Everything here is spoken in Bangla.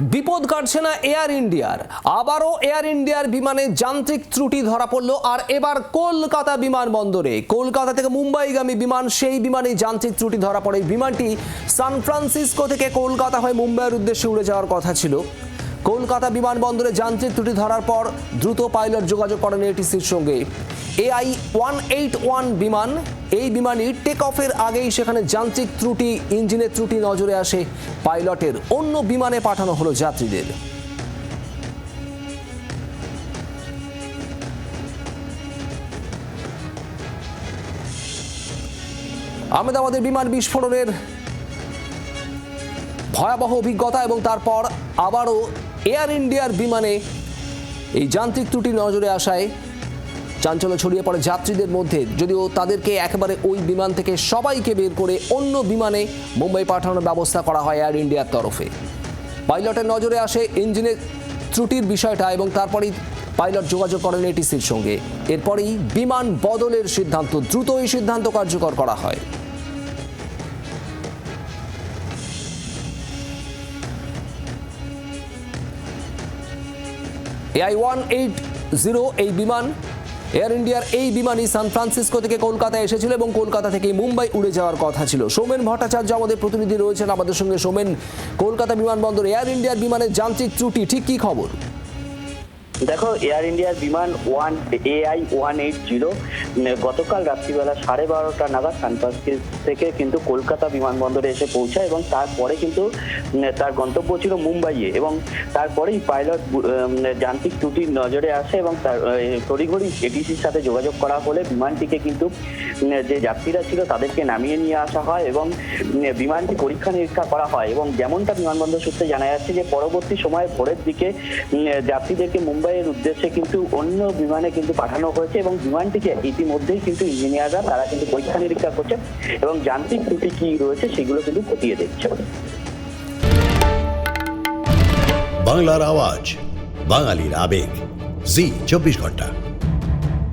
বিপদ কাটছে না এয়ার ইন্ডিয়ার। আবারও এয়ার ইন্ডিয়ার বিমানে যান্ত্রিক ত্রুটি ধরা পড়ল, আর এবার কলকাতা বিমানবন্দরে। কলকাতা থেকে মুম্বাইগামী বিমান, সেই বিমানে যান্ত্রিক ত্রুটি ধরা পড়ে। বিমানটি সান ফ্রান্সিসকো থেকে কলকাতা হয়ে মুম্বাইয়ের উদ্দেশ্যে উড়ে যাওয়ার কথা ছিল। কলকাতা বিমানবন্দরে যান্ত্রিক ত্রুটি ধরার পর দ্রুত পাইলট যোগাযোগ করেন এটিসির সঙ্গে। এআই ওয়ান এইট ওয়ান বিমান, এই বিমানই টেক অফের আগেই সেখানে যান্ত্রিক ত্রুটি, ইঞ্জিনের ত্রুটি নজরে আসে। পাইলটের অন্য বিমানে পাঠানো হলো যাত্রীদের। আহমেদাবাদের বিমান বিস্ফোরণের ভয়াবহ অভিজ্ঞতা এবং তারপর আবারও এয়ার ইন্ডিয়ার বিমানে এই যান্ত্রিক ত্রুটি নজরে আসায় চাঞ্চল্য ছড়িয়ে পড়ে যাত্রীদের মধ্যে। যদিও তাদেরকে একেবারে ওই বিমান থেকে সবাইকে বের করে অন্য বিমানে মুম্বাই পাঠানোর ব্যবস্থা করা হয় এয়ার ইন্ডিয়ার তরফে। পাইলটের নজরে আসে ইঞ্জিনের ত্রুটির বিষয়টা এবং তারপরেই পাইলট যোগাযোগ করেন এটিসির সঙ্গে। এরপরেই বিমান বদলের সিদ্ধান্ত, দ্রুত এই সিদ্ধান্ত কার্যকর করা হয়। এআই ওয়ান এইট জিরো এই বিমান, এয়ার ইন্ডিয়ার এই বিমানই সান ফ্রান্সিসকো থেকে কলকাতা এসেছিল এবং কলকাতা থেকে মুম্বাই উড়ে যাওয়ার কথা ছিল। সোমেন ভট্টাচার্য আমাদের প্রতিনিধি রয়েছেন আমাদের সঙ্গে। সোমেন, কলকাতা বিমানবন্দর এয়ার ইন্ডিয়ার বিমানের যান্ত্রিক ত্রুটি, ঠিক কী খবর? দেখো এয়ার ইন্ডিয়ার বিমান one AI one eight zero গতকাল রাত্রিবেলা সাড়ে বারোটা নাগাদ সান ফ্রান্সিস থেকে কিন্তু কলকাতা বিমানবন্দরে এসে পৌঁছায় এবং তারপরে কিন্তু তার গন্তব্য ছিল মুম্বাইয়ে এবং তারপরেই পাইলট যান্ত্রিক ত্রুটির নজরে আসে এবং তার তড়িঘড়ি এটিসির সাথে যোগাযোগ করা হলে বিমানটিকে কিন্তু যে যাত্রীরা ছিল তাদেরকে নামিয়ে নিয়ে আসা হয় এবং বিমানটি পরীক্ষা নিরীক্ষা করা হয় এবং যেমনটা বিমানবন্দর সূত্রে জানা যাচ্ছে যে পরবর্তী সময়ে ভোরের দিকে যাত্রীদেরকে মুম্বাইয়ের উদ্দেশ্যে কিন্তু অন্য বিমানে কিন্তু পাঠানো হয়েছে এবং বিমানটিকে ইতিমধ্যেই কিন্তু ইঞ্জিনিয়াররা, তারা কিন্তু পরীক্ষা নিরীক্ষা করছে এবং যান্ত্রিক ত্রুটি কি রয়েছে সেগুলো কিন্তু খতিয়ে দেখছে। বাংলার আওয়াজ, বাঙালির আবেগ, জি, চব্বিশ ঘণ্টা।